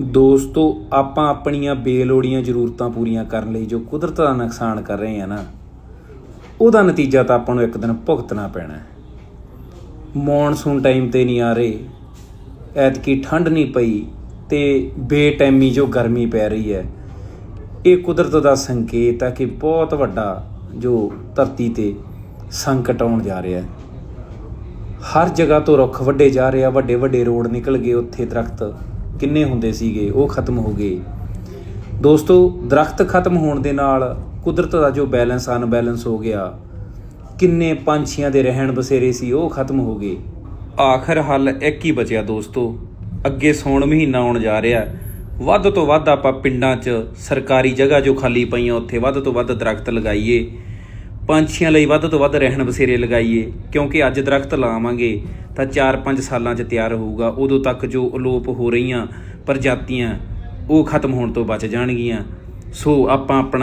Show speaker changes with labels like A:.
A: ਦੋਸਤੋ, ਆਪਾਂ ਆਪਣੀਆਂ ਬੇਲੋੜੀਆਂ ਜ਼ਰੂਰਤਾਂ ਪੂਰੀਆਂ ਕਰਨ ਲਈ ਜੋ ਕੁਦਰਤ ਦਾ ਨੁਕਸਾਨ ਕਰ ਰਹੇ ਆ ਨਾ, ਉਹਦਾ ਨਤੀਜਾ ਤਾਂ ਆਪਾਂ ਨੂੰ ਇੱਕ ਦਿਨ ਭੁਗਤਣਾ ਪੈਣਾ ਹੈ। ਮੌਨਸੂਨ ਟਾਈਮ ਤੇ ਨਹੀਂ ਆ ਰਹੇ, ਐਤਕੀ ਠੰਡ ਨਹੀਂ ਪਈ ਤੇ ਬੇਟੈਮੀ ਜੋ ਗਰਮੀ ਪੈ ਰਹੀ ਹੈ, ਇਹ ਕੁਦਰਤ ਦਾ ਸੰਕੇਤ ਹੈ ਕਿ ਬਹੁਤ ਵੱਡਾ ਜੋ ਧਰਤੀ ਤੇ ਸੰਕਟ ਆਉਣ ਜਾ ਰਿਹਾ ਹੈ। ਹਰ ਜਗ੍ਹਾ ਤੋਂ ਰੁੱਖ ਵੱਡੇ ਜਾ ਰਹੇ ਆ ਵੱਡੇ ਵੱਡੇ ਰੋਡ ਨਿਕਲ ਗਏ, ਉੱਥੇ ਦਰਖਤ ਕਿੰਨੇ ਹੁੰਦੇ ਸੀਗੇ, ਉਹ ਖਤਮ ਹੋ ਗਏ। ਦੋਸਤੋ, ਦਰਖਤ ਖਤਮ ਹੋਣ ਦੇ ਨਾਲ ਕੁਦਰਤ ਦਾ ਜੋ ਬੈਲੈਂਸ, ਅਨਬੈਲੈਂਸ ਹੋ ਗਿਆ, ਕਿੰਨੇ ਪੰਛੀਆਂ ਦੇ ਰਹਿਣ ਬਸੇਰੇ ਸੀ, ਉਹ ਖਤਮ ਹੋ ਗਏ। ਆਖਰ ਹੱਲ ਇੱਕ ਹੀ ਬਚਿਆ ਦੋਸਤੋ, ਅੱਗੇ ਸੌਣ ਮਹੀਨਾ ਆਉਣ ਜਾ ਰਿਹਾ ਵੱਧ ਤੋਂ ਵੱਧ ਆਪਾਂ ਪਿੰਡਾਂ 'ਚ ਸਰਕਾਰੀ ਜਗ੍ਹਾ ਜੋ ਖਾਲੀ ਪਈਆਂ, ਉੱਥੇ ਵੱਧ ਤੋਂ ਵੱਧ ਦਰਖਤ ਲਗਾਈਏ। ਪੰਛੀਆਂ ਲਈ ਵੱਧ ਤੋਂ ਵੱਧ ਰਹਿਣ ਬਸੇਰੇ ਲਗਾਈਏ, ਕਿਉਂਕਿ ਅੱਜ ਦਰਖਤ ਲਾਵਾਂਗੇ ਤਾਂ 4-5 ਸਾਲਾਂ 'ਚ ਤਿਆਰ ਹੋਊਗਾ। ਉਦੋਂ ਤੱਕ ਜੋ ਅਲੋਪ ਹੋ ਰਹੀਆਂ ਪ੍ਰਜਾਤੀਆਂ, ਉਹ ਖਤਮ ਹੋਣ ਤੋਂ ਬਚ ਜਾਣਗੀਆਂ। ਸੋ ਆਪਾਂ ਆਪਣਾ